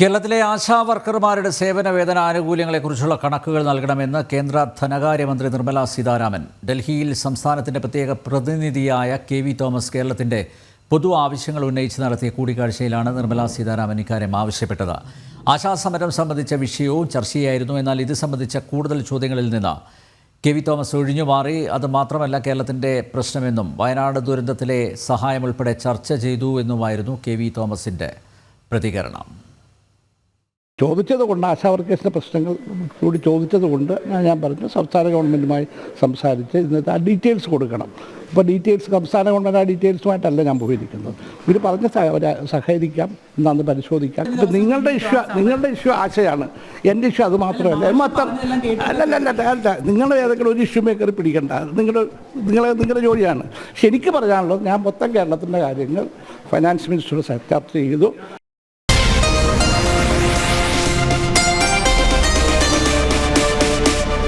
കേരളത്തിലെ ആശാ വർക്കർമാരുടെ സേവന വേതന ആനുകൂല്യങ്ങളെക്കുറിച്ചുള്ള കണക്കുകൾ നൽകണമെന്ന് കേന്ദ്ര ധനകാര്യമന്ത്രി നിർമ്മല സീതാരാമൻ. ഡൽഹിയിൽ സംസ്ഥാനത്തിന്റെ പ്രത്യേക പ്രതിനിധിയായ കെ വി തോമസ് കേരളത്തിന്റെ പൊതു ആവശ്യങ്ങൾ ഉന്നയിച്ച് നടത്തിയ കൂടിക്കാഴ്ചയിലാണ് നിർമ്മല സീതാരാമൻ ഇക്കാര്യം ആവശ്യപ്പെട്ടത്. ആശാസമരം സംബന്ധിച്ച വിഷയവും ചർച്ചയായിരുന്നു. എന്നാൽ ഇത് സംബന്ധിച്ച കൂടുതൽ ചോദ്യങ്ങളിൽ നിന്ന് കെ വി തോമസ് ഒഴിഞ്ഞു മാറി. അത് മാത്രമല്ല കേരളത്തിന്റെ പ്രശ്നമെന്നും വയനാട് ദുരന്തത്തിലെ സഹായം ഉൾപ്പെടെ ചർച്ച ചെയ്തു എന്നുമായിരുന്നു കെ വി തോമസിന്റെ പ്രതികരണം. ചോദിച്ചത് കൊണ്ട് ആശാ വർക്കേഴ്സിന്റെ പ്രശ്നങ്ങൾ കൂടി ചോദിച്ചത് കൊണ്ട് ഞാൻ ഞാൻ പറഞ്ഞു സംസ്ഥാന ഗവൺമെന്റുമായി സംസാരിച്ച് ഇന്നത്തെ ആ ഡീറ്റെയിൽസ് കൊടുക്കണം. ഇപ്പോൾ ഡീറ്റെയിൽസ് സംസ്ഥാന ഗവൺമെന്റ് ആ ഡീറ്റെയിൽസുമായിട്ടല്ല ഞാൻ പോയിരിക്കുന്നത്. ഇവർ പറഞ്ഞ സഹകരിക്കാം എന്നാന്ന് പരിശോധിക്കാം. ഇപ്പം നിങ്ങളുടെ ഇഷ്യൂ നിങ്ങളുടെ ഇഷ്യൂ ആശയാണ്. എന്റെ ഇഷ്യൂ അത് മാത്രമല്ല. മൊത്തം അല്ലല്ല അല്ല നിങ്ങൾ ഏതെങ്കിലും ഒരു ഇഷ്യൂ മേക്കറി പിടിക്കണ്ട. നിങ്ങളുടെ നിങ്ങളെ നിങ്ങളുടെ ജോലിയാണ്. പക്ഷെ എനിക്ക് പറയാനുള്ളത് ഞാൻ മൊത്തം കേരളത്തിന്റെ കാര്യങ്ങൾ ഫൈനാൻസ് മിനിസ്റ്ററോട് ചർച്ച ചെയ്തു.